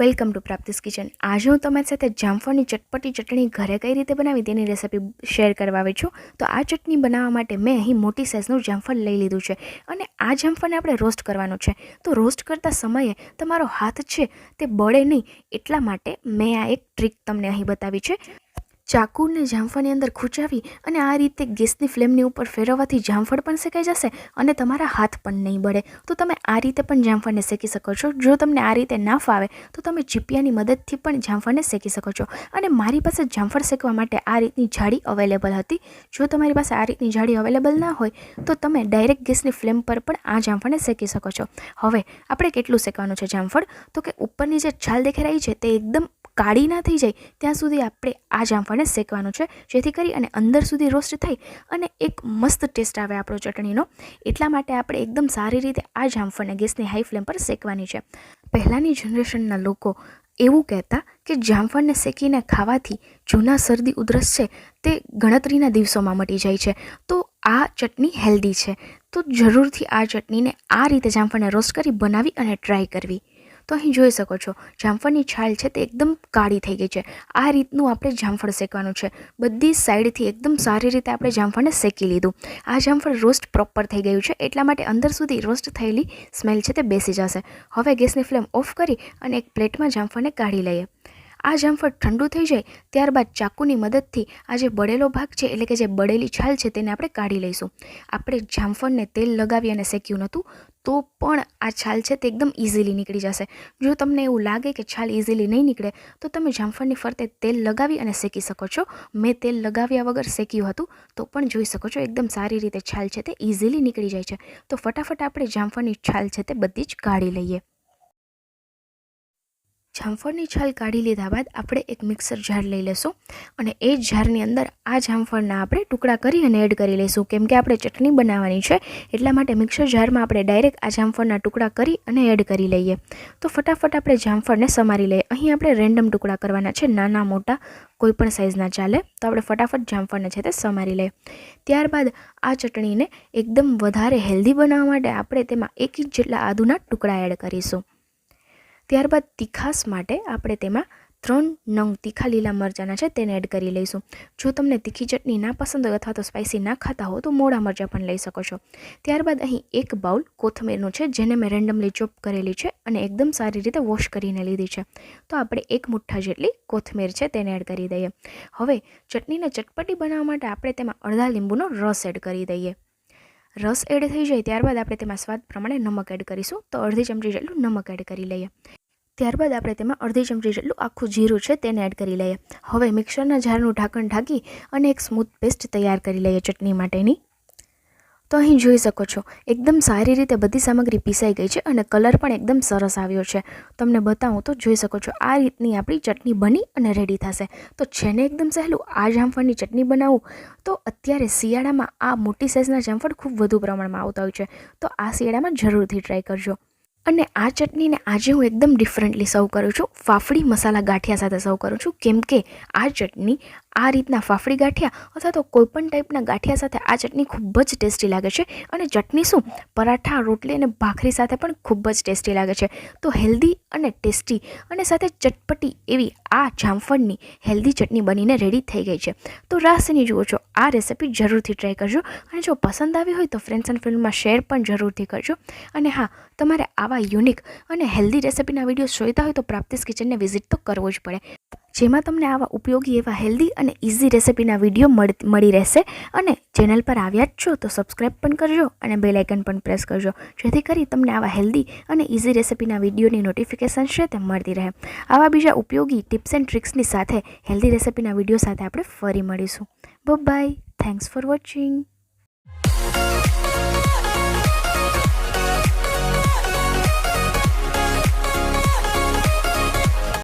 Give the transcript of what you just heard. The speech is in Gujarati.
Welcome to પ્રાપ્તિસ kitchen. આજે હું તમારી સાથે જામફળની ચટપટી ચટણી ઘરે કઈ રીતે બનાવી તેની રેસિપી શેર કરવા આવી છું. તો આ ચટણી બનાવવા માટે મેં અહીં મોટી સાઇઝનું જામફળ લઈ લીધું છે અને આ જામફળને આપણે રોસ્ટ કરવાનું છે. તો રોસ્ટ કરતા સમયે તમારો હાથ છે તે બળે નહીં એટલા માટે મેં આ એક ટ્રીક તમને અહીં બતાવી છે. ચાકુને જામફળની અંદર ખૂંચાવી અને આ રીતે ગેસની ફ્લેમની ઉપર ફેરવવાથી જામફળ પણ શેકાઈ જશે અને તમારા હાથ પણ નહીં બળે. તો તમે આ રીતે પણ જામફળને શેકી શકો છો. જો તમને આ રીતે ના ફાવે, તો તમે ચીપિયાની મદદથી પણ જામફળને શેકી શકો છો. અને મારી પાસે જામફળ શેકવા માટે આ રીતની જાળી અવેલેબલ હતી. જો તમારી પાસે આ રીતની જાળી અવેલેબલ ના હોય, તો તમે ડાયરેક્ટ ગેસની ફ્લેમ પર પણ આ જામફળને શેકી શકો છો. હવે, આપણે કેટલું શેકવાનું છે જામફળ? તો કે ઉપરની જે છાલ દેખાઈ રહી છે, તે એકદમ કાળી ના થઈ જાય, ત્યાં સુધી આપણે આ જામફળને શેકવાનું છે, જેથી કરી અને અંદર સુધી રોસ્ટ થાય અને એક મસ્ત ટેસ્ટ આવે આપણો ચટણીનો. એટલા માટે આપણે એકદમ સારી રીતે આ જામફળને ગેસની હાઈ ફ્લેમ પર શેકવાની છે. પહેલાંની જનરેશનના લોકો એવું કહેતા કે જામફળને શેકીને ખાવાથી જૂના શરદી ઉધરસ છે તે ગણતરીના દિવસોમાં મટી જાય છે. તો આ ચટણી હેલ્ધી છે. તો જરૂરથી આ ચટણીને આ રીતે જામફળને રોસ્ટ કરી બનાવી અને ટ્રાય કરવી. તો અહીં જોઈ શકો છો, જામફળની છાલ છે તે એકદમ કાળી થઈ ગઈ છે. આ રીતનું આપણે જામફળ શેકવાનું છે. બધી સાઈડથી એકદમ સારી રીતે આપણે જામફળને શેકી લીધું. આ જામફળ રોસ્ટ પ્રોપર થઈ ગયું છે, એટલા માટે અંદર સુધી રોસ્ટ થયેલી સ્મેલ છે તે બેસી જશે. હવે ગેસની ફ્લેમ ઓફ કરી અને એક પ્લેટમાં જામફળને કાઢી લઈએ. આ જામફળ ઠંડુ થઈ જાય, ત્યારબાદ ચાકુની મદદથી આ જે બળેલો ભાગ છે, એટલે કે જે બળેલી છાલ છે, તેને આપણે કાઢી લઈશું. આપણે જામફળને તેલ લગાવી અને શેક્યું નહોતું તો પણ આ છાલ છે તે એકદમ ઇઝીલી નીકળી જશે. જો તમને એવું લાગે કે છાલ ઇઝીલી નહીં નીકળે, તો તમે જામફળની ફરતે તેલ લગાવી અને શેકી શકો છો. મેં તેલ લગાવ્યા વગર શેક્યું હતું, તો પણ જોઈ શકો છો એકદમ સારી રીતે છાલ છે તે ઇઝીલી નીકળી જાય છે. તો ફટાફટ આપણે જામફળની છાલ છે તે બધી જ કાઢી લઈએ. જામફળની છાલ કાઢી લીધા બાદ આપણે એક મિક્સર જાર લઈ લેશું અને એ જારની અંદર આ જામફળના આપણે ટુકડા કરી અને એડ કરી લઈશું કેમ કે આપણે ચટણી બનાવવાની છે, એટલા માટે મિક્સર જારમાં આપણે ડાયરેક્ટ આ જામફળના ટુકડા કરી અને એડ કરી લઈએ. તો ફટાફટ આપણે જામફળને સમારી લઈએ. અહીં આપણે રેન્ડમ ટુકડા કરવાના છે, નાના, મોટા, કોઈપણ સાઇઝના ચાલે. તો આપણે ફટાફટ જામફળને છે તે સમારી લઈએ. ત્યારબાદ આ ચટણીને એકદમ વધારે હેલ્ધી બનાવવા માટે આપણે તેમાં એક ઇંચ જેટલા આદુના ટુકડા એડ કરીશું. ત્યારબાદ તીખાસ માટે આપણે તેમાં ત્રણ નંગ તીખા લીલા મરચાંના છે તેને એડ કરી લઈશું. જો તમને તીખી ચટણી ના પસંદ હોય અથવા તો સ્પાઇસી ના ખાતા હો તો મોડા મરચાં પણ લઈ શકો છો. ત્યારબાદ અહીં એક બાઉલ કોથમીરનું છે જેને મેં રેન્ડમલી ચોપ કરેલી છે અને એકદમ સારી રીતે વોશ કરીને લીધી છે. તો આપણે એક મુઠ્ઠા જેટલી કોથમીર છે તેને એડ કરી દઈએ. હવે ચટણીને ચટપટી બનાવવા માટે આપણે તેમાં અડધા લીંબુનો રસ એડ કરી દઈએ. રસ એડ થઈ જાય ત્યારબાદ આપણે તેમાં સ્વાદ પ્રમાણે નમક એડ કરીશું. તો અડધી ચમચી જેટલું નમક એડ કરી લઈએ. ત્યારબાદ આપણે તેમાં અડધી ચમચી જેટલું આખું જીરું છે તેને એડ કરી લઈએ. હવે મિક્સરના જારનું ઢાંકણ ઢાંકી અને એક સ્મૂથ પેસ્ટ તૈયાર કરી લઈએ ચટણી માટેની. તો અહીં જોઈ શકો છો, એકદમ સારી રીતે બધી સામગ્રી પીસાઈ ગઈ છે અને કલર પણ એકદમ સરસ આવ્યો છે. તમને બતાવું તો જોઈ શકો છો, આ રીતની આપણી ચટણી બની અને રેડી થશે. તો છે ને એકદમ સહેલું આ જામફળની ચટણી બનાવવું તો અત્યારે શિયાળામાં આ મોટી સાઇઝના જામફળ ખૂબ વધુ પ્રમાણમાં આવતા હોય છે. તો આ શિયાળામાં જરૂરથી ટ્રાય કરજો. અને આ ચટણીને આજે હું એકદમ ડિફરન્ટલી સર્વ કરું છું. ફાફડી મસાલા ગાંઠિયા સાથે સર્વ કરું છું. કેમ કે આ ચટણી આ રીતના ફાફડી ગાંઠિયા અથવા તો કોઈપણ ટાઈપના ગાંઠિયા સાથે આ ચટણી ખૂબ જ ટેસ્ટી લાગે છે. અને ચટણી શું? પરાઠા, રોટલી અને ભાખરી સાથે પણ ખૂબ જ ટેસ્ટી લાગે છે. તો હેલ્ધી અને ટેસ્ટી અને સાથે ચટપટી એવી આ જામફળની હેલ્ધી ચટણી બનીને રેડી થઈ ગઈ છે. તો રાસની જુઓ છો, આ રેસિપી જરૂરથી ટ્રાય કરજો. અને જો પસંદ આવી હોય તો ફ્રેન્ડ્સ એન્ડ ફિલ્મમાં શેર પણ જરૂરથી કરજો. અને હા, તમારે આવા યુનિક અને હેલ્ધી રેસિપીના વિડીયોઝ જોઈતા હોય તો પ્રાપ્તિસ કિચનને વિઝિટ તો કરવો જ પડે. જેમાં તમને આવા ઉપયોગી, એવા હેલ્ધી અને ઇઝી રેસિપીના વીડિયો મળી રહેશે. અને ચેનલ પર આવ્યા જ છો તો સબસ્ક્રાઈબ પણ કરજો અને બેલ આઇકન પણ પ્રેસ કરજો. જેથી કરી તમને આવા હેલ્ધી અને ઇઝી રેસિપીના વિડીયોની નોટિફિકેશન છે તે મળતી રહે. આવા બીજા ઉપયોગી ટિપ્સ એન્ડ ટ્રિક્સની સાથે હેલ્ધી રેસિપીના વીડિયો સાથે આપણે ફરી મળીશું. બાય. Thanks for watching.